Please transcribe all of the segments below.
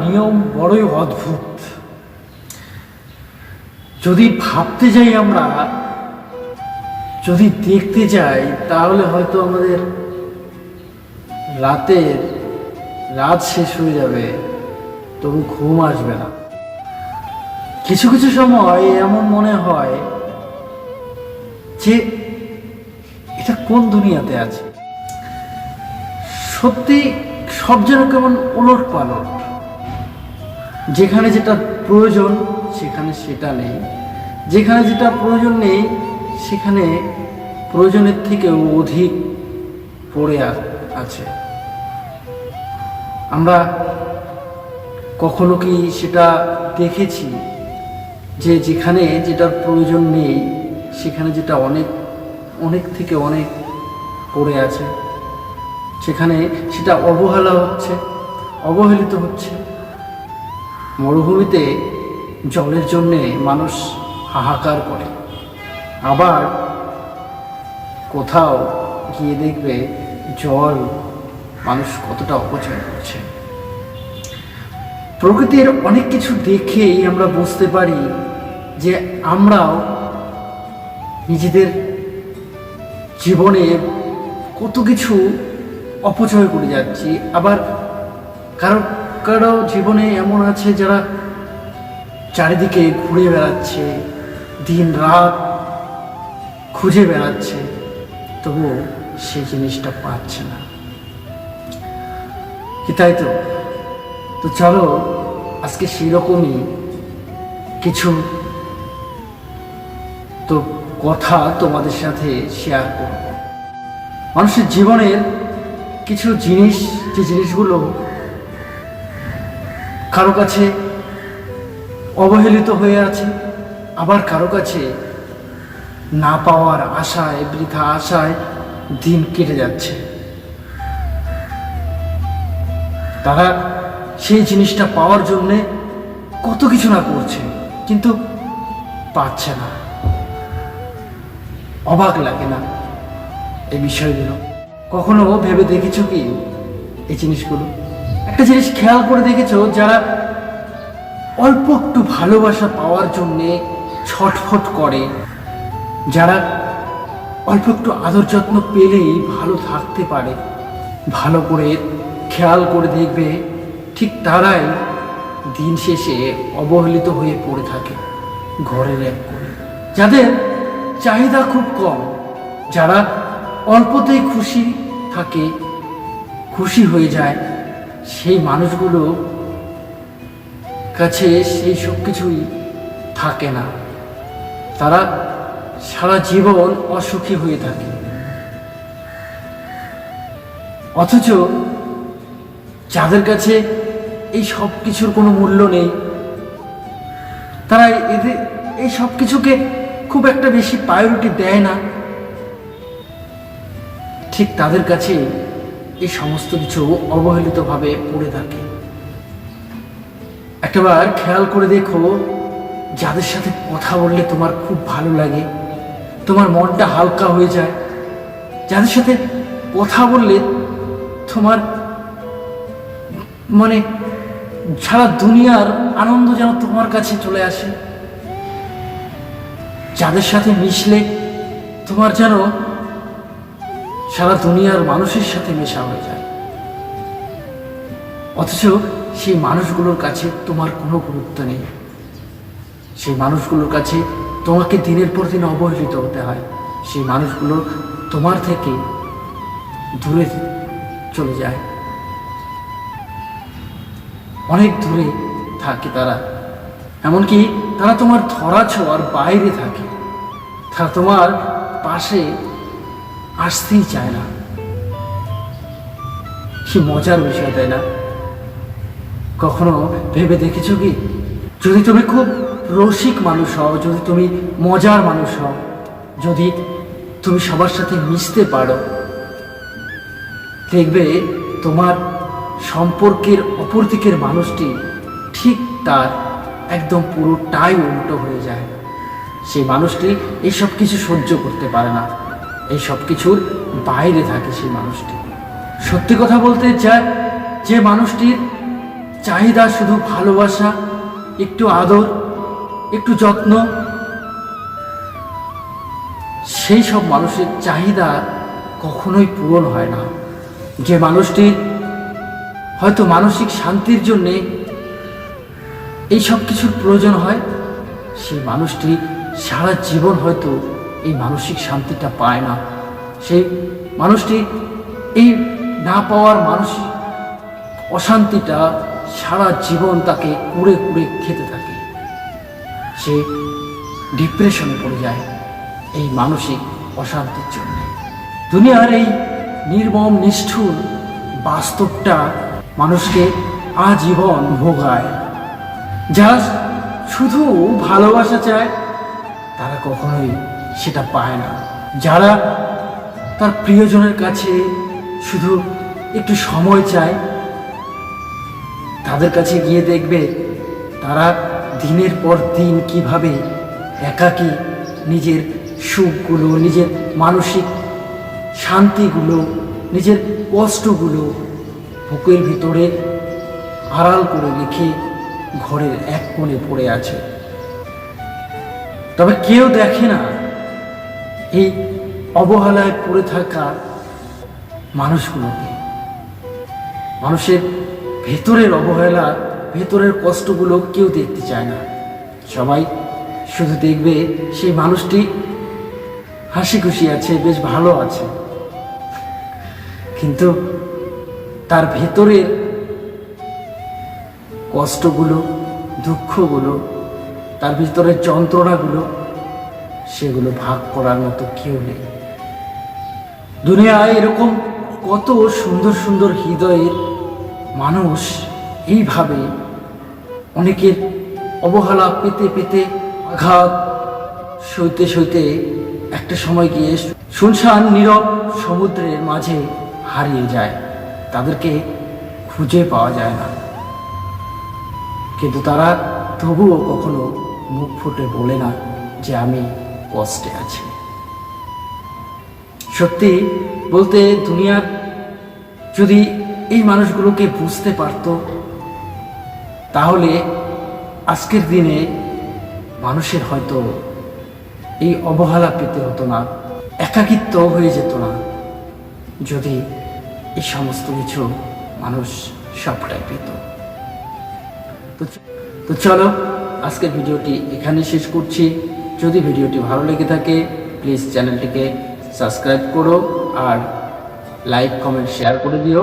নিয়ম বড়ই অদ্ভুত। যদি ভাবতে যাই আমরা, যদি দেখতে যাই, তাহলে হয়তো আমাদের রাতের রাত শেষ হয়ে যাবে, তবু ঘুম আসবে না। কিছু কিছু সময় এমন মনে হয় যে এটা কোন দুনিয়াতে আছে? সত্যি সব যেন কেমন ওলট পালট যেখানে যেটা প্রয়োজন, সেখানে সেটা নেই। যেখানে যেটা প্রয়োজন নেই, সেখানে প্রয়োজনের থেকেও অধিক পড়ে আছে। আমরা কখনো কি সেটা দেখেছি যে যেখানে যেটার প্রয়োজন নেই সেখানে যেটা অনেক অনেক থেকে অনেক পড়ে আছে, সেখানে সেটা অবহেলা হচ্ছে, অবহেলিত হচ্ছে। মরুভূমিতে জলের জন্যে মানুষ হাহাকার করে। আবার কোথাও গিয়ে দেখবে জল মানুষ কতটা অপচয় করছে। প্রকৃতির অনেক কিছু দেখেই আমরা বুঝতে পারি যে আমরাও নিজেদের জীবনে কত কিছু অপচয় করে যাচ্ছি। আবার কারও কারও জীবনে এমন আছে যারা চারিদিকে ঘুরে বেড়াচ্ছে, দিন রাত খুঁজে বেড়াচ্ছে, তবুও সেই জিনিসটা পাচ্ছে না। কি তাই তো? তো চলো, আজকে সেরকমই কিছু তো কথা তোমাদের সাথে শেয়ার করব। মানুষের জীবনের কিছু জিনিস, যে জিনিসগুলো কারও কাছে অবহেলিত হয়ে আছে, আবার কারও কাছে না পাওয়ার আশায়, বৃথা আশায় দিন কেটে যাচ্ছে। তারা সেই জিনিসটা পাওয়ার জন্যে কত কিছু না করছে, কিন্তু পাচ্ছে না। অবাক লাগে না এই বিষয়গুলো? কখনো ভেবে দেখেছ কি এই জিনিসগুলো? একটা জিনিস খেয়াল করে দেখেছ যারা অল্প একটু ভালোবাসা পাওয়ার জন্যে ছটফট করে, যারা অল্প একটু আদর যত্ন পেলেই ভালো থাকতে পারে, ভালো করে খেয়াল করে দেখবে, ঠিক তারাই দিন শেষে অবহেলিত হয়ে পড়ে থাকে ঘরের এক করে যাদের চাহিদা খুব কম। যারা অল্পতেই খুশি থাকে, খুশি হয়ে যায়, সেই মানুষগুলো কাছে সেই সব কিছুই থাকে না। তারা সারা জীবন অসুখী হয়ে থাকে। অথচ যাদের কাছে এই সব কিছুর কোনো মূল্য নেই, তারা এদের, এই সব কিছুকে খুব একটা বেশি প্রায়োরিটি দেয় না। ঠিক তাদের কাছে এই সমস্ত কিছু অবহেলিতভাবে পড়ে থাকে। একটাবার খেয়াল করে দেখো, যাদের সাথে কথা বললে তোমার খুব ভালো লাগে, তোমার মনটা হালকা হয়ে যায়। যাদের সাথে কথা বললে তোমার মানে সারা দুনিয়ার আনন্দ যেন তোমার কাছে চলে আসে। যাদের সাথে মিশলে তোমার যেন সারা দুনিয়ার মানুষের সাথে মেশা হয়ে যায়। অথচ সেই মানুষগুলোর কাছে তোমার কোনো গুরুত্ব নেই। সেই মানুষগুলোর কাছে তোমাকে দিনের পর দিন অবহেলিত হতে হয়। সেই মানুষগুলো তোমার থেকে দূরে চলে যায়। অনেক দূরে থাকে তারা। এমনকি তারা তোমার ধরা ছোঁয়ার বাইরে থাকে। তারা তোমার পাশে আসতেই চায় না। কি মজার বিষয়, তাই না? কখনো ভেবে দেখেছ কি? যদি তুমি খুব রসিক মানুষ হও, যদি তুমি মজার মানুষ হও, যদি তুমি সবার সাথে মিশতে পারো, দেখবে তোমার সম্পর্কের অপর দিকের মানুষটি ঠিক তার একদম পুরোটাই উল্টো হয়ে যায়। সেই মানুষটি এই সব কিছু সহ্য করতে পারে না। এই সব কিছুর বাইরে থাকে সেই মানুষটি। সত্যি কথা বলতে চায় যে মানুষটির চাহিদা শুধু ভালোবাসা, একটু আদর, একটু যত্ন, সেই সব মানুষের চাহিদা কখনোই পূরণ হয় না। যে মানুষটির হয়তো মানসিক শান্তির জন্যে এই সব কিছুর প্রয়োজন হয়, সেই মানুষটি সারা জীবন হয়তো এই মানসিক শান্তিটা পায় না। সেই মানুষটি এই না পাওয়ার মানসিক অশান্তিটা সারা জীবন তাকে কুড়ে কুড়ে খেতে থাকে। সে ডিপ্রেশনে পড়ে যায় এই মানসিক অশান্তির জন্য। দুনিয়ার এই নির্মম, নিষ্ঠুর বাস্তবটা মানুষকে আজীবন ভোগায়। যারা শুধু ভালোবাসা চায়, তারা কখনোই সেটা পায় না। যারা তার প্রিয়জনের কাছে শুধু একটু সময় চায়, তাদের কাছে গিয়ে দেখবে তারা দিনের পর দিন কীভাবে একাকী নিজের সুখগুলো, নিজের মানসিক শান্তিগুলো, নিজের কষ্টগুলো বুকের ভিতরে আড়াল করে রেখে ঘরের এক কোণে পড়ে আছে। তবে কেউ দেখে না এই অবহেলায় পড়ে থাকা মানুষগুলোকে। মানুষের ভেতরের অবহেলা, ভেতরের কষ্টগুলো কেউ দেখতে চায় না। সবাই শুধু দেখবে সেই মানুষটি হাসি খুশি আছে, বেশ ভালো আছে। কিন্তু তার ভেতরের কষ্টগুলো, দুঃখগুলো, তার ভিতরের যন্ত্রণাগুলো, সেগুলো ভাগ করার মতো কেউ নেই। দুনিয়ায় এরকম কত সুন্দর সুন্দর হৃদয়ের মানুষ এইভাবে অনেকের অবহেলা পেতে পেতে আঘাত সইতে সইতে একটা সময় গিয়ে শুনশান নীরব সমুদ্রের মাঝে হারিয়ে যায়। তাদেরকে খুঁজে পাওয়া যায় না। কিন্তু তারা তবুও কখনো মুখ ফুটে বলে না যে আমি কষ্টে আছি। সত্যি বলতে দুনিয়ার যদি এই মানুষগুলোকে বুঝতে পারত, তাহলে আজকের দিনে মানুষের হয়তো এই অবহেলা পেতে হতো না, একাকিত্ব হয়ে যেত না, যদি এই সমস্ত কিছু মানুষ সবটাই পেত। তো চলো, আজকের ভিডিওটি এখানে শেষ করছি। যদি ভিডিওটি ভালো লেগে থাকে প্লিজ চ্যানেলটিকে সাবস্ক্রাইব করো আর লাইক কমেন্ট শেয়ার করে দিও।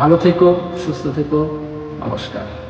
ভালো থেকো, সুস্থ থেকো, নমস্কার।